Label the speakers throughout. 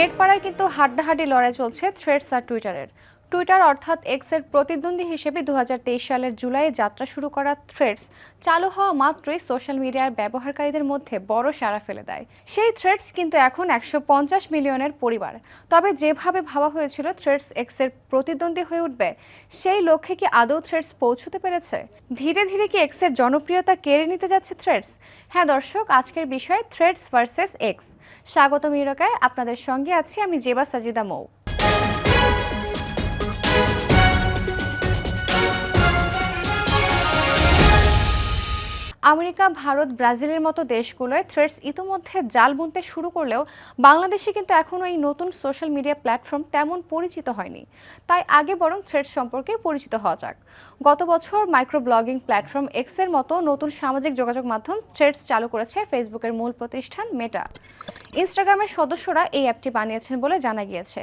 Speaker 1: নেটপাড়ায় কিন্তু হাড্ডাহাড্ডি লড়াই চলছে থ্রেডস আর টুইটারের টুইটার অর্থাৎ এক্সের প্রতিদ্বন্দ্বী হিসেবে দু হাজার তেইশ সালের জুলাইয়ে যাত্রা শুরু করা থ্রেডস চালু হওয়া মাত্রই সোশ্যাল মিডিয়ার ব্যবহারকারীদের মধ্যে বড় সাড়া ফেলে দেয়। সেই থ্রেডস কিন্তু এখন একশো পঞ্চাশ মিলিয়নের পরিবার। তবে যেভাবে ভাবা হয়েছিল থ্রেডস এক্সের প্রতিদ্বন্দ্বী হয়ে উঠবে, সেই লক্ষ্যে কি আদৌ থ্রেডস পৌঁছতে পেরেছে? ধীরে ধীরে কি এক্সের জনপ্রিয়তা কেড়ে নিতে যাচ্ছে থ্রেডস হ্যাঁ দর্শক, আজকের বিষয় থ্রেডস ভার্সেস এক্স স্বাগত মিরকায় আপনাদের সঙ্গে আছি আমি জেবা সাজিদা মৌ। আমেরিকা, ভারত, ব্রাজিলের মতো দেশগুলোয় থ্রেডস ইতোমধ্যে জাল বুনতে শুরু করলেও বাংলাদেশে কিন্তু এখনও এই নতুন সোশ্যাল মিডিয়া প্ল্যাটফর্ম তেমন পরিচিত হয়নি। তাই আগে বরং থ্রেডস সম্পর্কে পরিচিত হওয়া যাক। গত বছর মাইক্রো ব্লগিং প্ল্যাটফর্ম এক্সের মতো নতুন সামাজিক যোগাযোগ মাধ্যম থ্রেডস চালু করেছে ফেসবুকের মূল প্রতিষ্ঠান মেটা ইনস্টাগ্রামের সদস্যরা এই অ্যাপটি বানিয়েছেন বলে জানা গিয়েছে।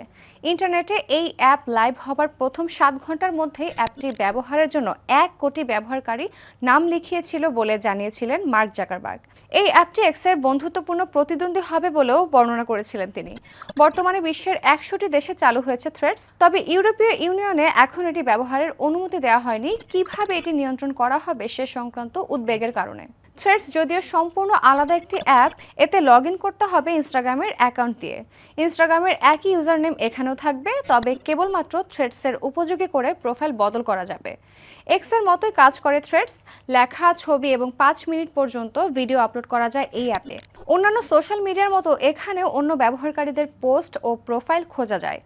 Speaker 1: ইন্টারনেটে এই অ্যাপ লাইভ হবার প্রথম সাত ঘণ্টার মধ্যেই অ্যাপটি ব্যবহারের জন্য এক কোটি ব্যবহারকারী নাম লিখিয়েছিল বলে জানিয়েছিলেন মার্ক জাকারবার্গ। এই অ্যাপটি এক্সের বন্ধুত্বপূর্ণ প্রতিদ্বন্দ্বী হবে বলেও বর্ণনা করেছিলেন তিনি। বর্তমানে বিশ্বের একশোটি দেশে চালু হয়েছে থ্রেডস, তবে ইউরোপীয় ইউনিয়নে এখন এটি ব্যবহারের অনুমতি দেওয়া হয়নি। কীভাবে এটি নিয়ন্ত্রণ করা হবে সে সংক্রান্ত উদ্বেগের কারণে। থ্রেডস যদিও সম্পূর্ণ আলাদা একটি অ্যাপ এতে লগ করতে হবে ইনস্টাগ্রামের অ্যাকাউন্ট দিয়ে। ইনস্টাগ্রামের একই ইউজার নেম এখানেও থাকবে, তবে কেবলমাত্র থ্রেডসের উপযোগী করে প্রোফাইল বদল করা যাবে। এক্সের মতোই কাজ করে থ্রেডস লেখা, ছবি এবং পাঁচ মিনিট পর্যন্ত ভিডিও আপলোড করা যায় এই অ্যাপে অন্যান্য সোশ্যাল মিডিয়ার মতো এখানেও অন্য ব্যবহারকারীদের পোস্ট ও প্রোফাইল খোঁজা যায়।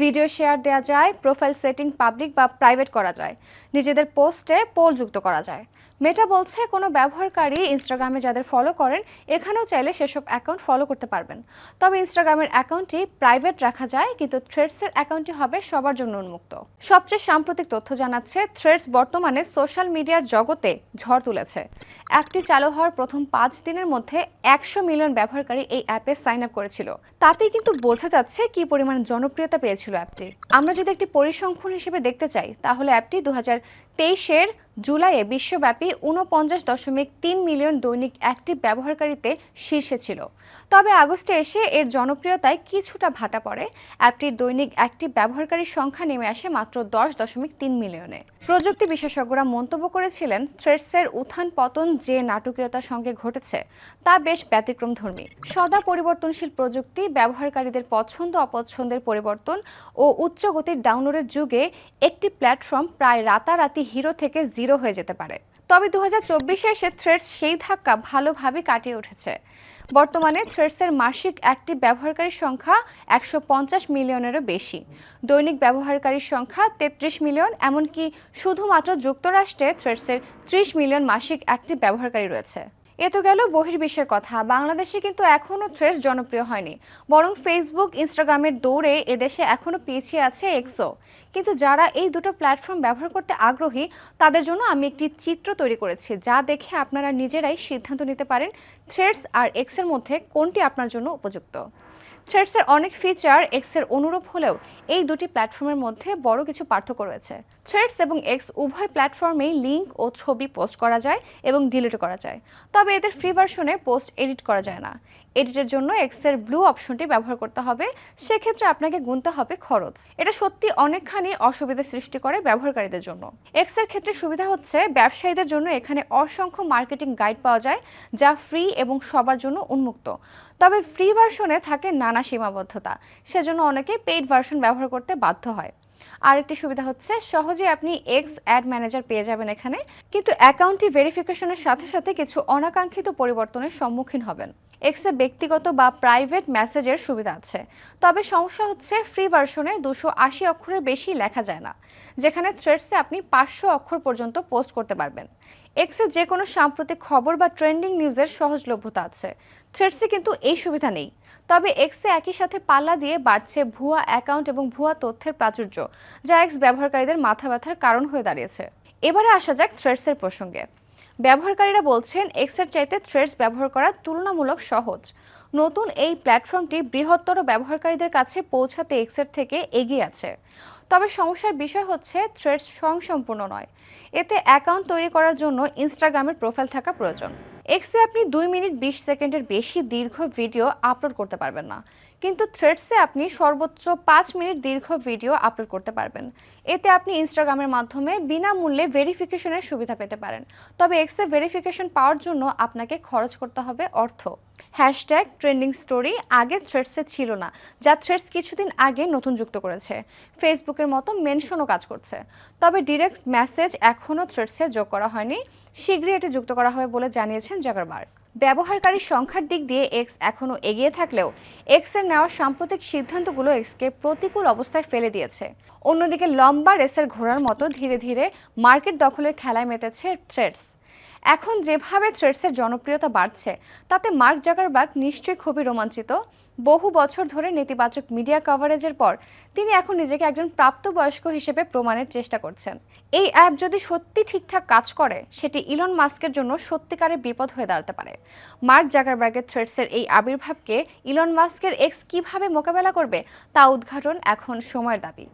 Speaker 1: ভিডিও শেয়ার দেওয়া যায়, প্রোফাইল সেটিং পাবলিক বা প্রাইভেট করা যায়। নিজেদের পোস্টে পোল যুক্ত করা যায়। মেটা বলছে, কোনো ব্যবহারকারী ইনস্টাগ্রামে যাদের ফলো করেন, এখানেও চাইলে সেসব অ্যাকাউন্ট ফলো করতে পারবেন। তবে ইনস্টাগ্রামের অ্যাকাউন্টটি প্রাইভেট রাখা যায়, কিন্তু থ্রেডসের অ্যাকাউন্টটি হবে সবার জন্য উন্মুক্ত। সবচেয়ে সাম্প্রতিক তথ্য জানাচ্ছে, থ্রেডস বর্তমানে সোশ্যাল মিডিয়ার জগতে ঝড় তুলেছে। অ্যাপটি চালু হওয়ার প্রথম পাঁচ দিনের মধ্যে একশো মিলিয়ন ব্যবহারকারী এই অ্যাপে সাইন আপ করেছিল। তাতেই কিন্তু বোঝা যাচ্ছে কি পরিমাণ জনপ্রিয়তা পেয়েছিল অ্যাপটি। আমরা যদি একটি পরিসংখ্যান হিসেবে দেখতে চাই, তাহলে অ্যাপটি দু হাজার তেইশের জুলাইয়ে বিশ্বব্যাপী উনপঞ্চাশ দশমিক তিন মিলিয়ন দৈনিক অ্যাক্টিভ ব্যবহারকারীতে শীর্ষে ছিল। তবে আগস্টে এসে এর জনপ্রিয়তায় কিছুটা ভাটা পড়ে। অ্যাপটির দৈনিক অ্যাক্টিভ ব্যবহারকারীর সংখ্যা নেমে আসে মাত্র দশ দশমিক তিন মিলিয়নে। প্রযুক্তি বিশেষজ্ঞরা মন্তব্য করেছিলেন, থ্রেডসের উত্থান পতন যে নাটকীয়তার সঙ্গে ঘটেছে, তা বেশ ব্যতিক্রমধর্মী। সদা পরিবর্তনশীল প্রযুক্তি, ব্যবহারকারীদের পছন্দ, অপছন্দের পরিবর্তন ও উচ্চ গতির ডাউনলোডের যুগে একটি প্ল্যাটফর্ম প্রায় রাতারাতি হিরো থেকে জিরো হয়ে যেতে পারে। তবে দু হাজার এসে থ্রেডস সেই ধাক্কা ভালোভাবে কাটিয়ে উঠেছে। বর্তমানে থ্রেডসের মাসিক অ্যাক্টিভ ব্যবহারকারীর সংখ্যা একশো পঞ্চাশ মিলিয়নেরও বেশি। দৈনিক ব্যবহারকারীর সংখ্যা তেত্রিশ মিলিয়ন, এমনকি শুধুমাত্র যুক্তরাষ্ট্রে থ্রেডসের ত্রিশ মিলিয়ন মাসিক অ্যাক্টিভ ব্যবহারকারী রয়েছে। এ তো গেল বহির্বিশ্বের কথা। বাংলাদেশে কিন্তু এখনও থ্রেস জনপ্রিয় হয়নি। বরং ফেসবুক ইনস্টাগ্রামের দৌড়ে এদেশে এখনও পিছিয়ে আছে এক্সো কিন্তু যারা এই দুটো প্ল্যাটফর্ম ব্যবহার করতে আগ্রহী, তাদের জন্য আমি একটি চিত্র তৈরি করেছি, যা দেখে আপনারা নিজেরাই সিদ্ধান্ত নিতে পারেন থ্রেডস আর এক্সের মধ্যে কোনটি আপনার জন্য উপযুক্ত। থ্রেডসের অনেক ফিচার এক্সের অনুরূপ হলেও এই দুটি প্ল্যাটফর্মের মধ্যে বড় কিছু পার্থক্য রয়েছে। থ্রেডস এবং এক্স উভয় প্ল্যাটফর্মেই লিঙ্ক ও ছবি পোস্ট করা যায় এবং ডিলিট করা যায়। তবে এদের ফ্রি ভার্সনে পোস্ট এডিট করা যায় না। এডিটের জন্য এক্সের ব্লু অপশনটি ব্যবহার করতে হবে। সেক্ষেত্রে আপনাকে গুনতে হবে খরচ। এটা সত্যি অনেকখানি অসুবিধা সৃষ্টি করে ব্যবহারকারীদের জন্য। এক্সের ক্ষেত্রে সুবিধা হচ্ছে ব্যবসায়ীদের জন্য এখানে অসংখ্য মার্কেটিং গাইড পাওয়া যায়, যা ফ্রি এবং সবার জন্য উন্মুক্ত। তবে ফ্রি ভার্সনে থাকে নানা সীমাবদ্ধতা। সেজন্য অনেকে পেইড ভার্সন ব্যবহার করতে বাধ্য হয়। আরেকটি সুবিধা হচ্ছে সহজে আপনি এক্স অ্যাড ম্যানেজার পেয়ে যাবেন এখানে, কিন্তু অ্যাকাউন্টটি ভেরিফিকেশনের সাথে সাথে কিছু অনাকাঙ্ক্ষিত পরিবর্তনের সম্মুখীন হবেন। এক্সে ব্যক্তিগত বা প্রাইভেট মেসেজের সুবিধা আছে। তবে সমস্যা হচ্ছে ফ্রি ভার্সনে দুশো আশি অক্ষরের বেশি লেখা যায় না, যেখানে থ্রেডসে আপনি পাঁচশো অক্ষর পর্যন্ত পোস্ট করতে পারবেন। এক্সে যে কোনো সাম্প্রতিক খবর বা ট্রেন্ডিং নিউজের সহজলভ্যতা আছে। থ্রেডসে কিন্তু এই সুবিধা নেই। তবে এক্সে একই সাথে পাল্লা দিয়ে বাড়ছে ভুয়া অ্যাকাউন্ট এবং ভুয়া তথ্যের প্রাচুর্য, যা এক্স ব্যবহারকারীদের মাথা ব্যথার কারণ হয়ে দাঁড়িয়েছে। এবারে আসা যাক থ্রেডসের প্রসঙ্গে। ব্যবহারকারীরা বলছেন এক্সের চাইতে থ্রেডস ব্যবহার করা তুলনামূলক সহজ। নতুন এই প্ল্যাটফর্মটি বৃহত্তর ব্যবহারকারীদের কাছে পৌঁছাতে এক্সের থেকে এগিয়ে আছে। তবে সমস্যার বিষয় হচ্ছে থ্রেডস স্বয়ংসম্পূর্ণ নয়। এতে অ্যাকাউন্ট তৈরি করার জন্য ইনস্টাগ্রামের প্রোফাইল থাকা প্রয়োজন। এক্সে আপনি দুই মিনিট বিশ সেকেন্ডের বেশি দীর্ঘ ভিডিও আপলোড করতে পারবেন না। কিন্তু থ্রেডসে আপনি সর্বোচ্চ পাঁচ মিনিট দীর্ঘ ভিডিও আপলোড করতে পারবেন। এতে আপনি ইনস্টাগ্রামের মাধ্যমে বিনামূল্যে ভেরিফিকেশনের সুবিধা পেতে পারেন। তবে এক্সে ভেরিফিকেশন পাওয়ার জন্য আপনাকে খরচ করতে হবে অর্থ। হ্যাশট্যাগ, ট্রেন্ডিং স্টোরি আগে থ্রেডসে ছিল না, যা থ্রেডস কিছুদিন আগে নতুন যুক্ত করেছে। ফেসবুকের মতো মেনশনও কাজ করছে। তবে ডিরেক্ট মেসেজ এখনও থ্রেডসে যোগ করা হয়নি। শীঘ্রই এটি যুক্ত করা হবে বলে জানিয়েছেন জাগারবার্গ ব্যবহারকারীর সংখ্যার দিক দিয়ে এক্স এখনও এগিয়ে থাকলেও এক্সের নেওয়া সাম্প্রতিক সিদ্ধান্তগুলো এক্সকে প্রতিকূল অবস্থায় ফেলে দিয়েছে। অন্যদিকে লম্বা রেসের ঘোড়ার মতো ধীরে ধীরে মার্কেট দখলের খেলায় মেতেছে থ্রেডস। এখন যেভাবে থ্রেডসের জনপ্রিয়তা বাড়ছে, তাতে মার্ক জাগারবার্গ নিশ্চয়ই খুবই রোমাঞ্চিত। বহু বছর ধরে নেতিবাচক মিডিয়া কভারেজের পর তিনি এখন নিজেকে একজন প্রাপ্তবয়স্ক হিসেবে প্রমাণের চেষ্টা করছেন। এই অ্যাপ যদি সত্যি ঠিকঠাক কাজ করে, সেটি ইলন মাস্কের জন্য সত্যিকারের বিপদ হয়ে দাঁড়াতে পারে। মার্ক জাগারবার্গের থ্রেডসের এই আবির্ভাবকে ইলন মাস্কের এক্স কীভাবে মোকাবেলা করবে, তা উদ্ঘাটন এখন সময়ের দাবি।